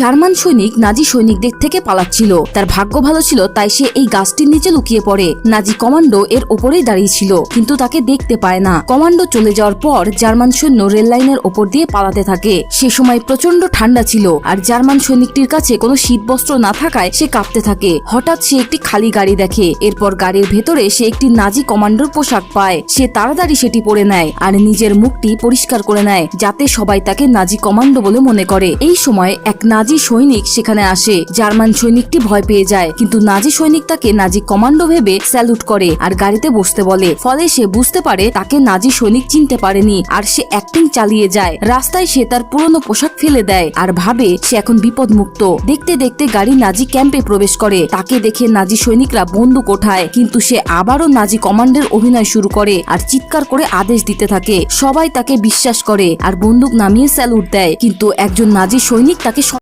German সৈনিক নাজি সৈনিকদের থেকে পালাচ্ছিল। তার ভাগ্য ভালো ছিল, তাই সে এই গাছটির নিচে লুকিয়ে পড়ে। নাজি কমান্ডো এর ওপরেই দাঁড়িয়েছিল কিন্তু তাকে দেখতে পায় না। কমান্ডো চলে যাওয়ার পর জার্মান সৈন্য রেল লাইনের ওপর দিয়ে পালাতে থাকে। সে সময় প্রচণ্ড ঠান্ডা ছিল, আর জার্মান সৈনিকটির কাছে কোনো শীতবস্ত্র না থাকায় সে কাঁপতে থাকে। হঠাৎ সে একটি খালি গাড়ি দেখে, এরপর গাড়ির ভেতরে সে একটি নাজি কমান্ডোর পোশাক পায়। সে তাড়াতাড়ি সেটি পরে নেয়, আর নিজের মুখটি পরিষ্কার করে নেয়, যাতে সবাই তাকে নাজি কমান্ডো বলে মনে করে। এই সময় এক নাজি সৈনিক সেখানে আসে। জার্মান সৈনিকটি ভয় পেয়ে যায়, কিন্তু নাজি সৈনিক তাকে নাজি কমান্ডো ভেবে স্যালুট করে আর গাড়িতে বসতে বলে। ফলে সে বুঝতে পারে তাকে নাজি সৈনিক চিনতে পারেনি আর সে অ্যাক্টিং চালিয়ে যায়। রাস্তায় সে তার পুরনো পোশাক ফেলে দেয় আর ভাবে সে এখন বিপদ মুক্ত দেখতে দেখতে গাড়ি নাজি ক্যাম্পে প্রবেশ করে। তাকে দেখে নাজি সৈনিকরা বন্দুক ওঠায়, কিন্তু সে আবারও নাজি কমান্ডের অভিনয় শুরু করে আর চিৎকার করে আদেশ দিতে থাকে। সবাই তাকে বিশ্বাস করে আর বন্দুক নামিয়ে স্যালুট দেয়, কিন্তু একজন নাজি সৈনিক তাকে